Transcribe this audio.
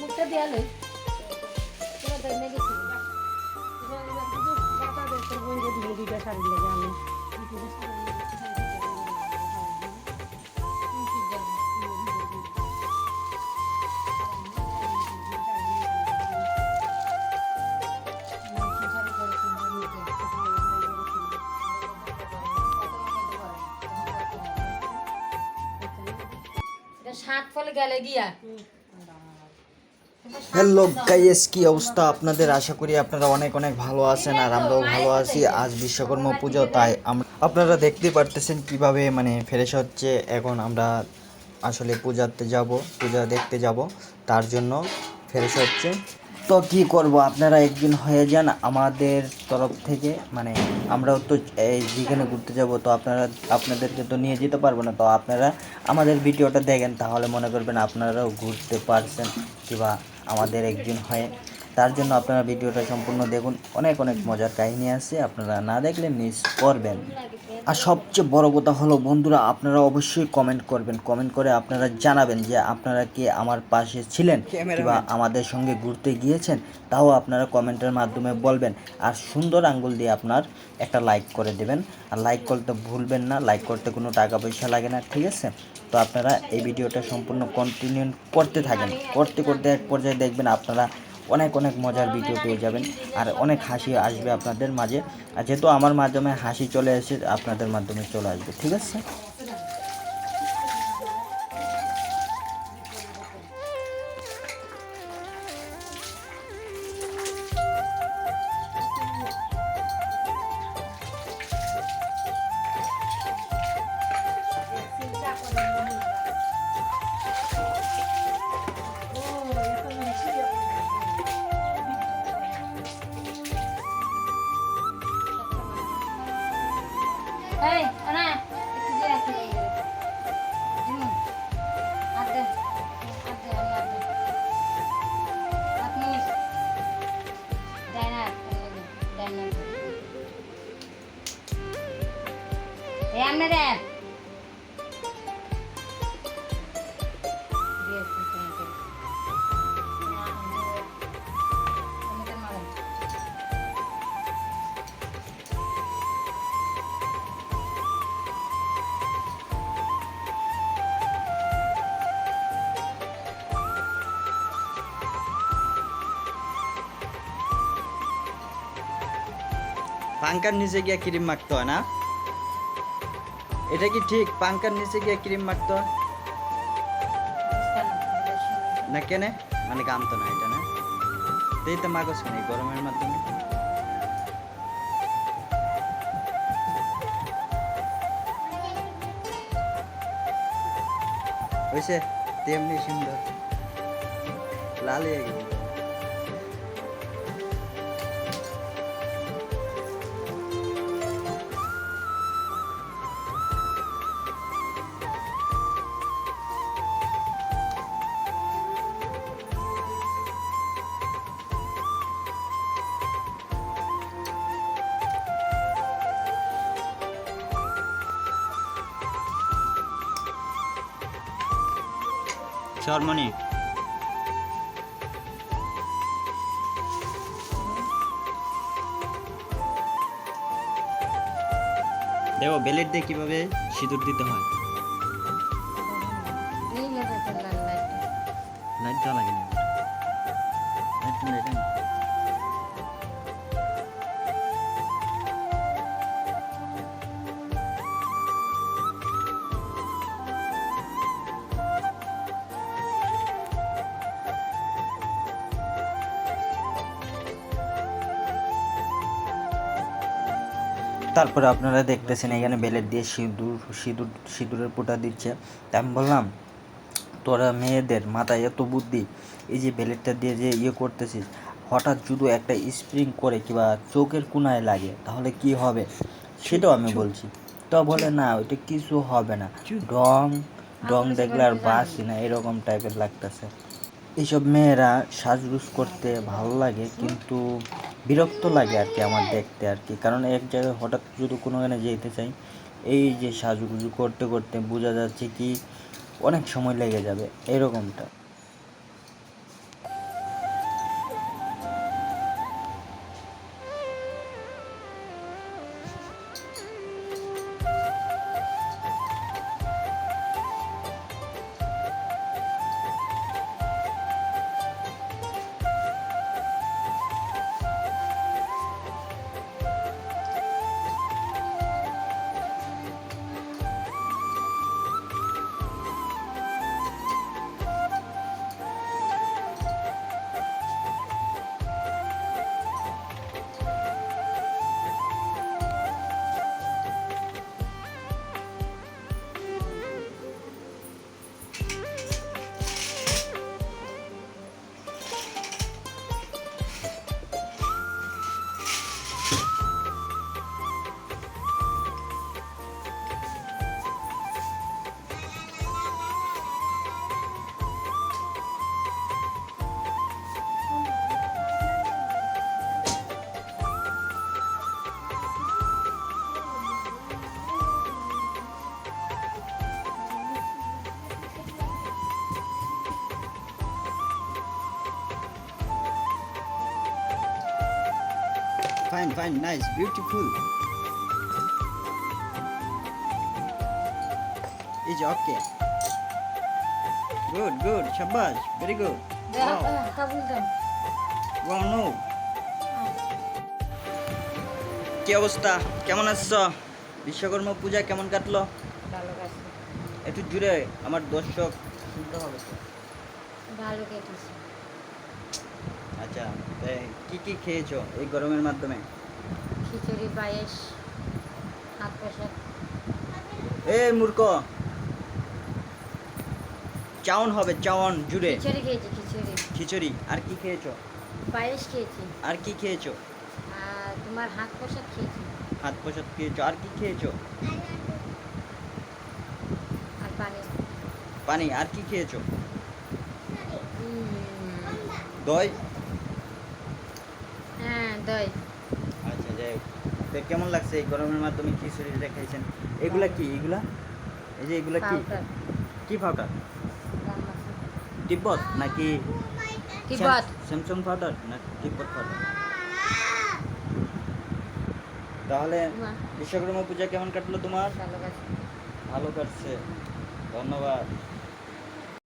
মুখটা দেয়ালে তোরা দেনে গেছি এবার এবার শুধু বাতা দে তোর বই যে দিলে দুইটা শাড়ি লাগে আমি দুইটা শাড়ি লাগে, শাড়ি লাগে, এটা সাত ফলে গেলে গিয়া। হ্যালো গাইস কি অবস্থা আপনাদের? আশা করি আপনারা অনেক অনেক ভালো আছেন আর আমরাও ভালো আছি। আজ বিশ্বকর্মা পুজো, তাই আপনারা দেখতে পারতেছেন কীভাবে মানে ফ্রেশ হচ্ছে। এখন আমরা আসলে পূজাতে যাব, পূজা দেখতে যাব। তার জন্য ফ্রেশ হচ্ছে। তো কি করব? আপনারা একদিন হয়ে যান আমাদের তরফ থেকে। মানে আমরাও তো যেখানে ঘুরতে যাব, তো আপনারা, আপনাদেরকে তো নিয়ে যেতে পারব না। তো আপনারা আমাদের ভিডিওটা দেখেন, তাহলে মনে করবেন আপনারাও ঘুরতে পারছেন, কিবা আমাদের একদিন হয়ে তার জন্য আপনারা ভিডিওটা সম্পূর্ণ দেখুন। অনেক অনেক মজার কাহিনী আছে আপনারা না দেখলে মিস করবেন। আর সবচেয়ে বড় কথা হলো বন্ধুরা আপনারা অবশ্যই কমেন্ট করবেন। কমেন্ট করে আপনারা জানাবেন যে আপনারা কি আমার পাশে ছিলেন কিংবা আমাদের সঙ্গে ঘুরতে গিয়েছেন তাও আপনারা কমেন্টের মাধ্যমে বলবেন। আর সুন্দর আঙ্গুল দিয়ে আপনার একটা লাইক করে দেবেন। আর লাইক করতে ভুলবেন না লাইক করতে কোনো টাকা পয়সা লাগে না ঠিক আছে? তো আপনারা এই ভিডিওটা সম্পূর্ণ কন্টিনিউ করতে থাকেন। করতে করতে এক পর্যায়ে দেখবেন আপনারা অনেক অনেক মজার ভিডিও পেয়ে যাবেন। আর অনেক হাসি আসবে আপনাদের মাঝে। আর যেহেতু আমার মাধ্যমে হাসি চলে এসে আপনাদের মাধ্যমে চলে আসবে, ঠিক আছে? এই আনে দেন দিয়েছি তোমাকে আমি তো মারেন পাঙ্কার নিচে গিয়ে ক্রিম মাখতে হয় না এটা কি ঠিক? পাঙ্কার নিচে গিয়ে ক্রিম মাখতে হয় না কেনে? মানে কাম তো না এটা, না? তো এই তো মাগস নেই গরমের মাধ্যমে। হয়েছে তেমনি সুন্দর। লাল হয়ে গেছে। শর্মনি দেখো বেলেট দিয়ে কীভাবে সিঁদুর দিতে হয়? লাইট দেওয়া লাগে না? তারপরে আপনারা দেখতেছেন এখানে বেলেট দিয়ে সিঁদুর সিঁদুর সিঁদুরের পোটা দিচ্ছে। তা আমি বললাম তোরা মেয়েদের মাথায় এত বুদ্ধি এই যে বেলেটটা দিয়ে যে ইয়ে করতেছিস হঠাৎ যদি একটা স্প্রিং করে কিংবা চোখের কোনায় লাগে তাহলে কি হবে? সেটাও আমি বলছি। তো বলে না ওইটা কিছু হবে না। রং রং দেখলে আর বাসি না এরকম টাইপের লাগতেছে। এইসব মেয়েরা সাজগুজ করতে ভালো লাগে কিন্তু বিরক্ত লাগে আর কি আমার দেখতে আর কি। কারণ এক জায়গায় হঠাৎ যদি কোনোখানে যেতে চাই, এই যে সাজুগুজু করতে করতে বোঝা যাচ্ছে কি অনেক সময় লেগে যাবে, এরকমটা। Fine fine nice beautiful is okay good good শাবাশ very good কাবুল দাম ওয়াও কি অবস্থা? কেমন আছো? বিশ্বকর্মা পূজা কেমন কাটলো? ভালো একটু জুড়ে আমার দর্শক শুনতে হবে। ভালো কেটেছে। কি কি খেয়েছো এই গরমের মাধ্যমে? খিচুড়ি পায়েস হাত প্রসাদ এ মূর্খ! চাউন হবে চাউন জুড়ে। খিচুড়ি খেয়েছি খিচুড়ি। খিচুড়ি আর কি খেয়েছো? পায়েস খেয়েছি। আর কি খেয়েছো? আর তোমার হাত প্রসাদ খেয়েছি। হাত প্রসাদ খেয়েছো আর কি খেয়েছো? আর পানি। পানি আর কি খেয়েছো? দই হ্যাঁ দই আচ্ছা যাই তো কেমন লাগছে এই গরমের মাধ্যমে খিচুড়িটা খাইছেন এগুলা কি? এগুলা? এই যে এগুলা কি? কি পাউডার তিব্বত নাকি তিব্বত। স্যামসাং পাউডার না তিব্বত পাউডার তাহলে বিশ্বকর্মা পূজা কেমন কাটলো তোমার? ভালো কাটছে। ধন্যবাদ।